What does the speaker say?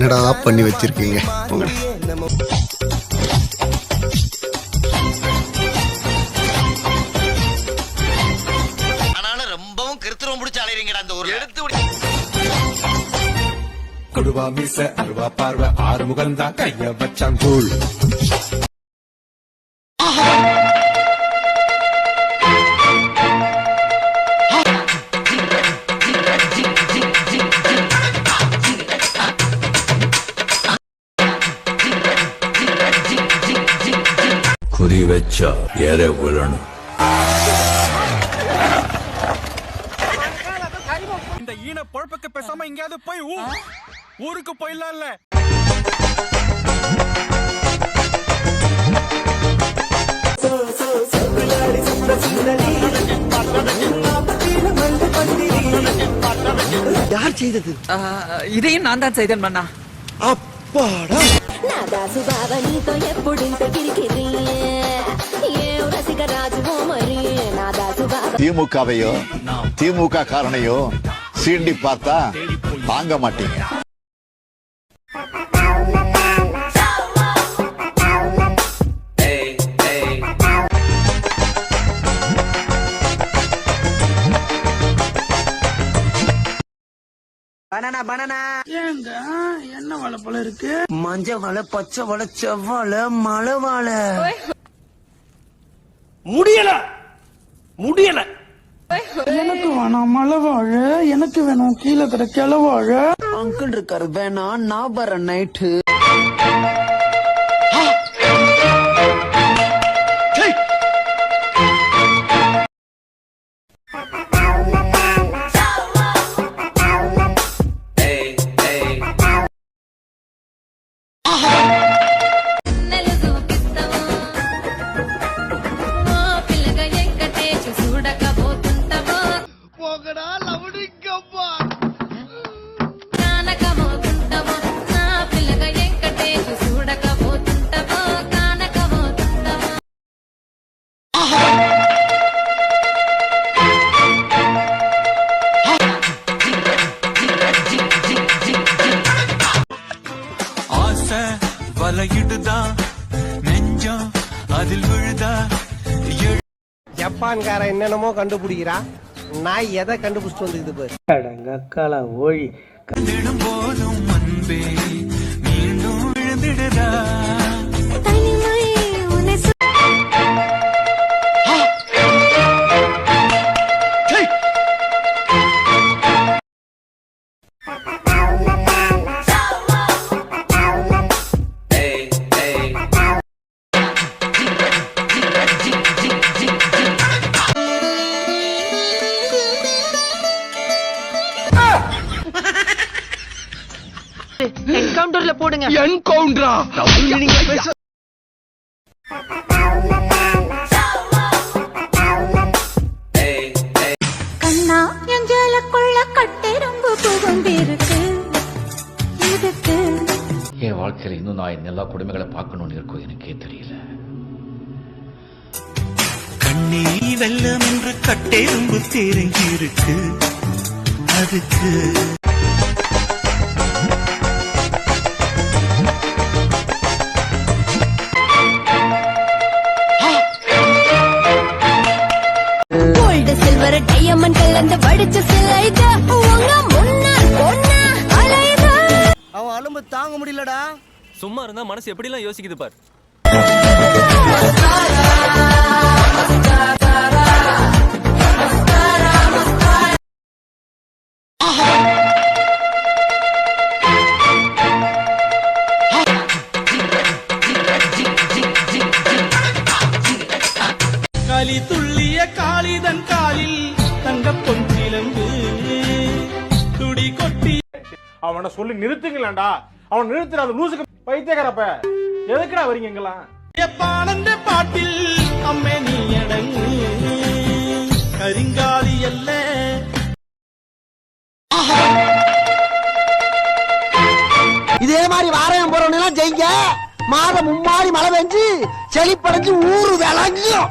என்னடா பண்ணி வச்சிருக்கீங்க? ரொம்பவும் கிருத்துவம் பிடிச்ச அலையறீங்கடா அந்த ஊர்ல. எடுத்து கொடுவா மீச அருவா பார்வை ஆறு முகந்தா கைய வச்சான் வச்சா எற விழணும் இந்த ஈன பொழப்புக்கு பேசாம எங்கேயாவது போய் ஊருக்கு போயிடலாம்ல. யார் செய்தது? இதையும் நான் தான் செய்தேன் மன்னா. அப்பாடா. నాదా సుబావ నీతో ఎప్పుడింత కిరికిరి ఏం రసిక రాజువో మరి నాదా సుబావ திமுகவையோ திமுக காரணையோ சீண்டி பார்த்தா தாங்க மாட்டீங்க மஞ்ச வாழை பச்சை வாழை செவ்வாழை மலை வாழை முடியல. முடியல. எனக்கு வேணாம் மலை வாழை. எனக்கு வேணும் கீழே கிட கிள வாழை. அங்கிள் இருக்காரு வேணாம் நான் வரேன் நைட்டு ஜப்பான்காரன் என்னென்னமோ கண்டுபிடிக்கிறான் நாய் எதை கண்டுபிடிச்சிட்டு வந்துக்குது பாரு. எழுந்திடும் போதும் அன்பே மீண்டும் விழுந்திடுதா? என்கவுண்டர்ல போடுங்க. கண்ணா என் ஜேலுக்குள்ள கட்டெரும்பு புகுந்திருக்கு இதுக்கு என் வாழ்க்கையில இன்னும் நான் எல்லா குடும்பங்களை பார்க்கணும்னு இருக்கும் எனக்கே தெரியல. கண்ணே வெள்ளம் என்று கட்டெரும்பு இருக்கு. அதுக்கு முடியலடா சும்மா இருந்தா மனசு எப்படிலாம் யோசிக்குது பார். களி துள்ளிய காளிதன் காலில் தங்க பொன்சிலம்பு துடி கொட்டி அவனை சொல்லி நிறுத்துங்களேன்டா. அவன் நிறுத்துற அந்த லூசுக்கு பைத்தியக்காரப்ப. எதுக்குடா வரீங்க எங்கெல்லாம் பாடந்த பாட்டில் அம்மே நீ அடங்கு கரிங்காலி அல்ல. இதே மாதிரி வாரம் போறவங்க ஜெயிங்க. மாதம் மும்மாறி மழை பெஞ்சு செழிப்படைஞ்சு ஊரு விளங்கும்.